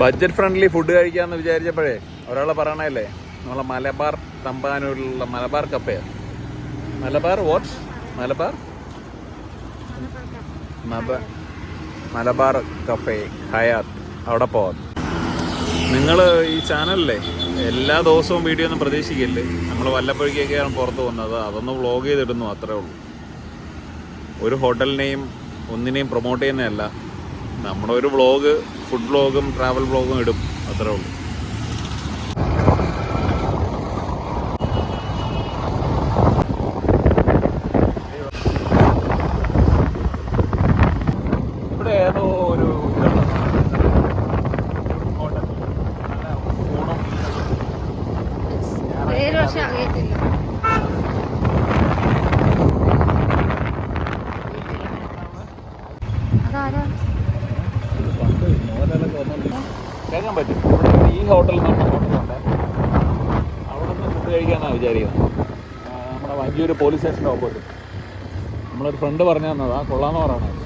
Budget friendly food കഴിക്കാമെന്ന് വിചാരിച്ചപ്പോഴേ ഒരാളെ പറയണല്ലേ നമ്മളെ മലബാർ തമ്പാനൂരിലുള്ള Malabar കപ്പയാ. Malabar what Malabar? Malabar cafe Hyatt അവിടെ പോവാം. നിങ്ങൾ ഈ ചാനലിലെ എല്ലാ ദിവസവും വീഡിയോ ഒന്നും പ്രതീക്ഷിക്കില്ലേ? നമ്മൾ വല്ലപ്പോഴേക്കൊക്കെയാണ് പുറത്ത് പോകുന്നത് അതൊന്ന് വ്ളോഗ് ചെയ്തിടുന്നു അത്രേ ഉള്ളൂ. ഒരു ഹോട്ടലിനെയും ഒന്നിനെയും പ്രൊമോട്ട് ചെയ്യുന്നതല്ല. നമ്മുടെ ഒരു വ്ളോഗ് ഫുഡ് വ്ളോഗും ട്രാവൽ വ്ളോഗും ഇടും. അത്രേ ഉള്ളൂ. ഇവിടെ ഏതോ ഒരു ഇതുള്ള ഹോട്ടൽ നല്ല ഊണും പേര് പക്ഷെ അറിയത്തില്ല അതാരാ മോഹൻലാലൊക്കെ വന്നോണ്ടിരുന്ന കേൾക്കാൻ പറ്റും. ഇവിടെ ഈ ഹോട്ടലിൽ നമ്മുടെ ഹോട്ടലുണ്ട് അവിടെ നിന്ന് ഫുഡ് കഴിക്കാനാണ് വിചാരിക്കുന്നത്. നമ്മുടെ വഞ്ചിയൂർ പോലീസ് സ്റ്റേഷന്റെ ഓപ്പോസിറ്റ് നമ്മളൊരു ഫ്രണ്ട് പറഞ്ഞു തന്നതാ കൊള്ളാന്ന് പറയണത്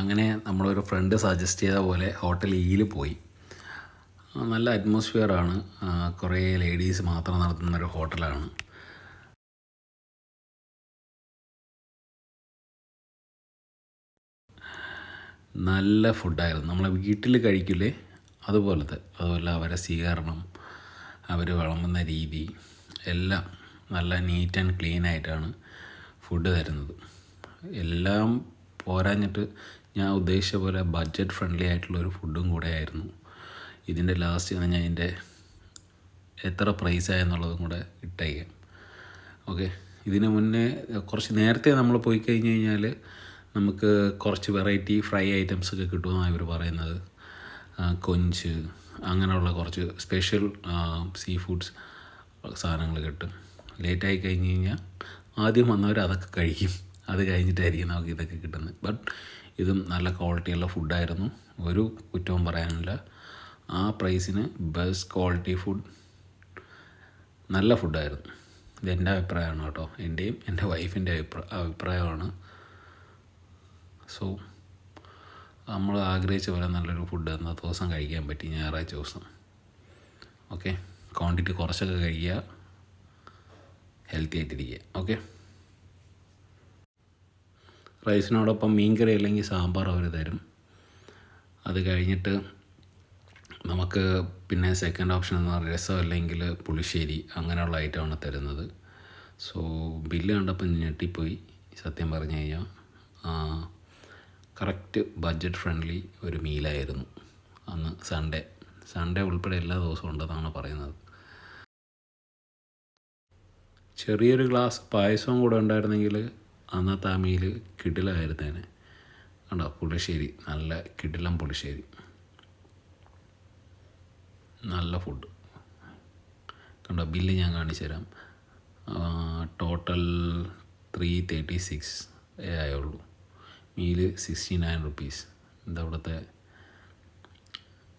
അങ്ങനെ നമ്മളൊരു ഫ്രണ്ട് സജസ്റ്റ് ചെയ്ത പോലെ ഹോട്ടൽ ഈയിൽ പോയി. ആ, നല്ല അറ്റ്മോസ്ഫിയറാണ് കുറേ ലേഡീസ് മാത്രം നടത്തുന്ന ഒരു ഹോട്ടലാണ് നല്ല ഫുഡായിരുന്നു നമ്മളെ വീട്ടിൽ കഴിക്കില്ലേ അതുപോലത്തെ. അതുപോലെ അവരെ സ്വീകരണം അവർ വിളമ്പുന്ന രീതി എല്ലാം നല്ല നീറ്റ് ആൻഡ് ക്ലീൻ ആയിട്ടാണ് ഫുഡ് തരുന്നത്. എല്ലാം പോരാഞ്ഞിട്ട് ഞാൻ ഉദ്ദേശിച്ച പോലെ ബഡ്ജറ്റ് ഫ്രണ്ട്ലി ആയിട്ടുള്ള ഒരു ഫുഡും കൂടെ ആയിരുന്നു. ഇതിന്റെ ലാസ്റ്റ് ഞാൻ ഇതിന്റെ എത്ര പ്രൈസ് ആയെന്നുള്ളതും കൂടെ ഇട്ടേക്കാം. ഓക്കെ ഇതിന് മുന്നേ കുറച്ച് നേരത്തെ നമ്മൾ പോയി കഴിഞ്ഞ് കഴിഞ്ഞാൽ നമുക്ക് കുറച്ച് വെറൈറ്റി ഫ്രൈ ഐറ്റംസ് ഒക്കെ കിട്ടുമെന്നാണ് ഇവർ പറയുന്നത്. കൊഞ്ച് അങ്ങനെയുള്ള കുറച്ച് സ്പെഷ്യൽ സീ ഫുഡ്സ് സാധനങ്ങൾ കിട്ടും. ലേറ്റായി കഴിഞ്ഞ് കഴിഞ്ഞാൽ ആദ്യം വന്നവർ അതൊക്കെ കഴിക്കും. അത് കഴിഞ്ഞിട്ടായിരിക്കും നമുക്ക് ഇതൊക്കെ കിട്ടുന്നത്. ബട്ട് ഇതും നല്ല ക്വാളിറ്റിയുള്ള ഫുഡായിരുന്നു ഒരു കുറ്റവും പറയാനില്ല. ആ പ്രൈസിന് ബെസ്റ്റ് ക്വാളിറ്റി ഫുഡ് നല്ല ഫുഡായിരുന്നു ഇതെന്റെ അഭിപ്രായമാണ് കേട്ടോ. എന്റെയും എന്റെ വൈഫിന്റെ അഭിപ്രായ അഭിപ്രായമാണ്. സോ നമ്മൾ ആഗ്രഹിച്ച പോലെ നല്ലൊരു ഫുഡ് എന്നാൽ ദിവസം കഴിക്കാൻ പറ്റി ഞായറാഴ്ച ദിവസം. ഓക്കെ ക്വാണ്ടിറ്റി കുറച്ചൊക്കെ കഴിക്കുക ഹെൽത്തി ആയിട്ടിരിക്കുക ഓക്കെ റൈസിനോടൊപ്പം മീൻകറി അല്ലെങ്കിൽ സാമ്പാർ അവർ തരും. അത് കഴിഞ്ഞിട്ട് നമുക്ക് പിന്നെ സെക്കൻഡ് ഓപ്ഷൻ എന്ന് പറഞ്ഞാൽ രസം അല്ലെങ്കിൽ പുളിശ്ശേരി അങ്ങനെയുള്ള ഐറ്റമാണ് തരുന്നത്. സോ ബില്ല് കണ്ടപ്പോൾ ഞെട്ടിപ്പോയി. സത്യം പറഞ്ഞു കഴിഞ്ഞാൽ കറക്റ്റ് ബഡ്ജറ്റ് ഫ്രണ്ട്ലി ഒരു മീലായിരുന്നു അന്ന് സൺഡേ സൺഡേ ഉൾപ്പെടെ എല്ലാ ദിവസവും ഉണ്ടെന്നാണ് പറയുന്നത്. ചെറിയൊരു ഗ്ലാസ് പായസവും കൂടെ ഉണ്ടായിരുന്നെങ്കിൽ അന്നത്തെ ആ മീൽ കിടിലായിരുന്നേനെ കണ്ടോ? പുളിശ്ശേരി. നല്ല കിടിലം പുളിശ്ശേരി. നല്ല ഫുഡ് കണ്ടോ ബില്ല് ഞാൻ കാണിച്ചു തരാം. ടോട്ടൽ ത്രീ തേർട്ടി സിക്സ് ആയുള്ളൂ മീൽ സിക്സ്റ്റി നയൻ റുപ്പീസ് ഇതവിടുത്തെ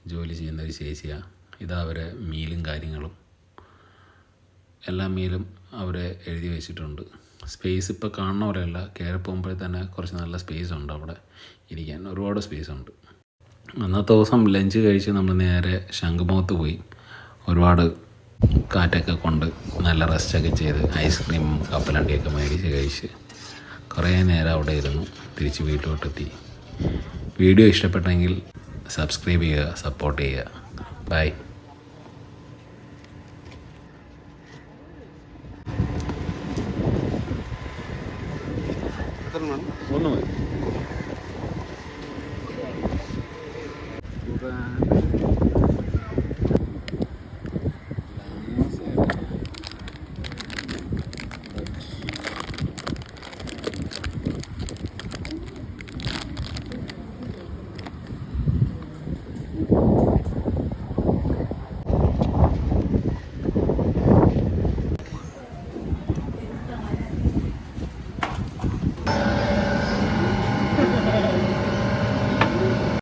ജോലി ചെയ്യുന്ന ഒരു ചേച്ചിയാണ് ഇതാ അവരെ മീലും കാര്യങ്ങളും. എല്ലാ മീലും അവരെ എഴുതി വെച്ചിട്ടുണ്ട്. സ്പേസ് ഇപ്പോൾ കാണുന്ന പോലെയല്ല. കയറി പോകുമ്പോഴേ തന്നെ കുറച്ച് നല്ല സ്പേസ് ഉണ്ട് അവിടെ. ഇരിക്കാൻ ഒരുപാട് സ്പേസ് ഉണ്ട്. അന്നത്തെ ദിവസം ലഞ്ച് കഴിച്ച് നമ്മൾ നേരെ ശംഖുമുഖത്ത് പോയി. ഒരുപാട് കാറ്റൊക്കെ കൊണ്ട് നല്ല റെസ്റ്റൊക്കെ ചെയ്ത് ഐസ്ക്രീം കപ്പലണ്ടിയൊക്കെ മേടിച്ച് കഴിച്ച് കുറേ നേരം അവിടെ ഇരുന്നു. തിരിച്ച് വീട്ടിലോട്ടെത്തി. വീഡിയോ ഇഷ്ടപ്പെട്ടെങ്കിൽ സബ്സ്ക്രൈബ് ചെയ്യുക സപ്പോർട്ട് ചെയ്യുക. ബൈ